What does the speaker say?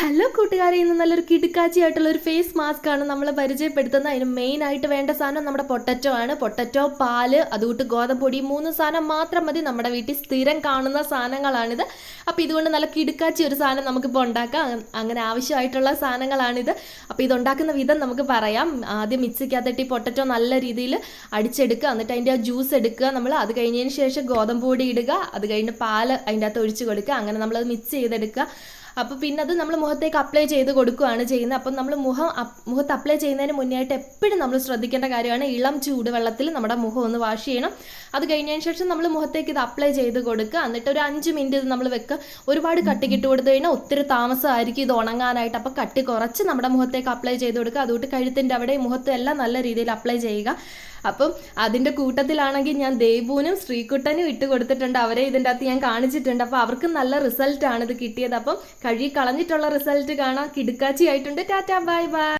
Hello കൂട്ടുകാരെ. ഇന്ന് നല്ലൊരു കിടുക്കാച്ചി ആയിട്ടുള്ള ഒരു ഫേസ് മാസ്ക് ആണ് നമ്മൾ പരിചയപ്പെടുത്തുന്നത്. അതിന് മെയിൻ ആയിട്ട് വേണ്ട സാധനം നമ്മുടെ പൊട്ടറ്റോ ആണ്. പൊട്ടറ്റോ പാൽ അതുകൂട്ട് ഗോതമ്പൊടി മൂന്ന് സാധനം മാത്രം മതി. നമ്മുടെ വീട്ടിൽ സ്ഥിരം കാണുന്ന സാധനങ്ങളാണിത്. അപ്പോൾ ഇതുകൊണ്ട് നല്ല കിടുക്കാച്ചി ഒരു സാധനം നമുക്കിപ്പോൾ ഉണ്ടാക്കാം. അങ്ങനെ ആവശ്യമായിട്ടുള്ള സാധനങ്ങളാണിത്. അപ്പോൾ ഇത് ഉണ്ടാക്കുന്ന വിധം നമുക്ക് പറയാം. ആദ്യം മിക്സിക്കകത്തിട്ട് ഈ പൊട്ടറ്റോ നല്ല രീതിയിൽ അടിച്ചെടുക്കുക. എന്നിട്ട് അതിന്റെ ആ ജ്യൂസ് എടുക്കുക നമ്മൾ അത് കഴിഞ്ഞതിന് ശേഷം ഗോതമ്പ് പൊടി ഇടുക. അത് കഴിഞ്ഞ് പാൽ അതിന്റെ അകത്ത് ഒഴിച്ച് കൊടുക്കുക. അങ്ങനെ നമ്മളത് മിക്സ് ചെയ്തെടുക്കുക. അപ്പോൾ പിന്നെ അത് നമ്മൾ മുഖത്തേക്ക് അപ്ലൈ ചെയ്ത് കൊടുക്കുകയാണ് ചെയ്യുന്നത്. അപ്പം നമ്മൾ മുഖം മുഖത്ത് അപ്ലൈ ചെയ്യുന്നതിന് മുന്നേ ആയിട്ട് എപ്പോഴും നമ്മൾ ശ്രദ്ധിക്കേണ്ട കാര്യമാണ് ഇളം ചൂടുവെള്ളത്തിൽ നമ്മുടെ മുഖം ഒന്ന് വാഷ് ചെയ്യണം. അത് കഴിഞ്ഞതിന് ശേഷം നമ്മൾ മുഖത്തേക്ക് ഇത് അപ്ലൈ ചെയ്ത് കൊടുക്കുക. എന്നിട്ട് ഒരു അഞ്ച് മിനിറ്റ് ഇത് നമ്മൾ വെക്കുക ഒരുപാട് കട്ടിക്കിട്ട് കൊടുത്തു കഴിഞ്ഞാൽ ഒത്തിരി താമസമായിരിക്കും ഇത് ഉണങ്ങാനായിട്ട്. അപ്പോൾ കട്ടി കുറച്ച് നമ്മുടെ മുഖത്തേക്ക് അപ്ലൈ ചെയ്ത് കൊടുക്കുക. അതുകൊണ്ട് കഴുത്തിന്റെ അവിടെ മുഖത്തും എല്ലാം നല്ല രീതിയിൽ അപ്ലൈ ചെയ്യുക. അപ്പം അതിന്റെ കൂട്ടത്തിലാണെങ്കിൽ ഞാൻ ദേവൂനും ശ്രീകുട്ടനും ഇട്ട് കൊടുത്തിട്ടുണ്ട്. അവരെ ഇതിന്റെ അകത്ത് ഞാൻ കാണിച്ചിട്ടുണ്ട്. അപ്പോൾ അവർക്ക് നല്ല റിസൾട്ടാണ് ഇത് കിട്ടിയത്. അപ്പം കഴുകി കളഞ്ഞിട്ടുള്ള റിസൾട്ട് കാണാം. കിടുക്കാച്ചി ആയിട്ടുണ്ട്. Tata bye bye.